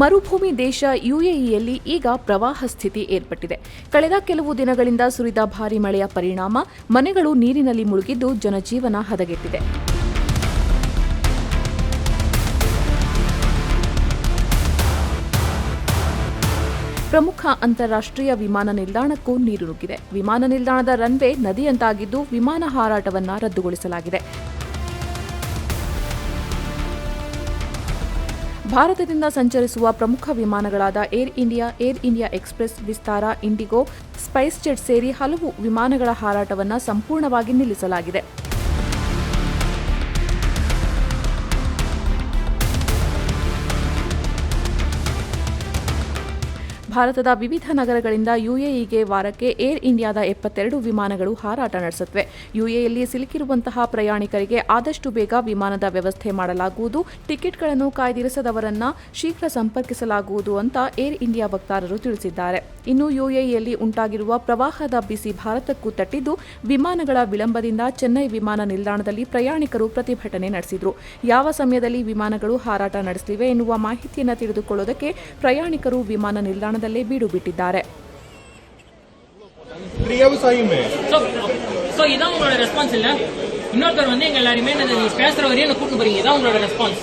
ಮರುಭೂಮಿ ದೇಶ ಯುಎಇಯಲ್ಲಿ ಈಗ ಪ್ರವಾಹ ಸ್ಥಿತಿ ಏರ್ಪಟ್ಟಿದೆ. ಕಳೆದ ಕೆಲವು ದಿನಗಳಿಂದ ಸುರಿದ ಭಾರಿ ಮಳೆಯ ಪರಿಣಾಮ ಮನೆಗಳು ನೀರಿನಲ್ಲಿ ಮುಳುಗಿದ್ದು ಜನಜೀವನ ಹದಗೆಟ್ಟಿದೆ. ಪ್ರಮುಖ ಅಂತಾರಾಷ್ಟ್ರೀಯ ವಿಮಾನ ನಿಲ್ದಾಣಕ್ಕೂ ನೀರು ನುಗ್ಗಿದೆ. ವಿಮಾನ ನಿಲ್ದಾಣದ ರನ್ವೇ ನದಿಯಂತಾಗಿದ್ದು ವಿಮಾನ ಹಾರಾಟವನ್ನು ರದ್ದುಗೊಳಿಸಲಾಗಿದೆ. ಭಾರತದಿಂದ ಸಂಚರಿಸುವ ಪ್ರಮುಖ ವಿಮಾನಗಳಾದ Air India Air India Express, Vistara, IndiGo, SpiceJet ಸೇರಿ ಹಲವು ವಿಮಾನಗಳ ಹಾರಾಟವನ್ನು ಸಂಪೂರ್ಣವಾಗಿ ನಿಲ್ಲಿಸಲಾಗಿದೆ. ಭಾರತದ ವಿವಿಧ ನಗರಗಳಿಂದ ಯುಎಇಗೆ ವಾರಕ್ಕೆ ಏರ್ ಇಂಡಿಯಾದ ಎಪ್ಪತ್ತೆರಡು ವಿಮಾನಗಳು ಹಾರಾಟ ನಡೆಸುತ್ತವೆ. ಯುಎಇಯಲ್ಲಿ ಸಿಲುಕಿರುವಂತಹ ಪ್ರಯಾಣಿಕರಿಗೆ ಆದಷ್ಟು ಬೇಗ ವಿಮಾನದ ವ್ಯವಸ್ಥೆ ಮಾಡಲಾಗುವುದು. ಟಿಕೆಟ್ಗಳನ್ನು ಕಾಯ್ದಿರಿಸದವರನ್ನ ಶೀಘ್ರ ಸಂಪರ್ಕಿಸಲಾಗುವುದು ಅಂತ ಏರ್ ಇಂಡಿಯಾ ವಕ್ತಾರರು ತಿಳಿಸಿದ್ದಾರೆ. ಇನ್ನು ಯುಎಇಯಲ್ಲಿ ಉಂಟಾಗಿರುವ ಪ್ರವಾಹದ ಬಿಸಿ ಭಾರತಕ್ಕೂ ತಟ್ಟಿದ್ದು, ವಿಮಾನಗಳ ವಿಳಂಬದಿಂದ ಚೆನ್ನೈ ವಿಮಾನ ನಿಲ್ದಾಣದಲ್ಲಿ ಪ್ರಯಾಣಿಕರು ಪ್ರತಿಭಟನೆ ನಡೆಸಿದರು. ಯಾವ ಸಮಯದಲ್ಲಿ ವಿಮಾನಗಳು ಹಾರಾಟ ನಡೆಸಲಿವೆ ಎನ್ನುವ ಮಾಹಿತಿಯನ್ನು ತಿಳಿದುಕೊಳ್ಳುವುದಕ್ಕೆ ಪ್ರಯಾಣಿಕರು ವಿಮಾನ ನಿಲ್ದಾಣದಲ್ಲೇ ಬೀಡು ಬಿಟ್ಟಿದ್ದಾರೆ விவசாயமே ஸோ ஸோ இதான் உங்களோட ரெஸ்பான்ஸ் இல்ல இன்னொருத்தர் வந்து எங்க எல்லாருமே நீங்க பேசுறவரையும் என்ன கூட்டு போறீங்க இதான் உங்களோட ரெஸ்பான்ஸ்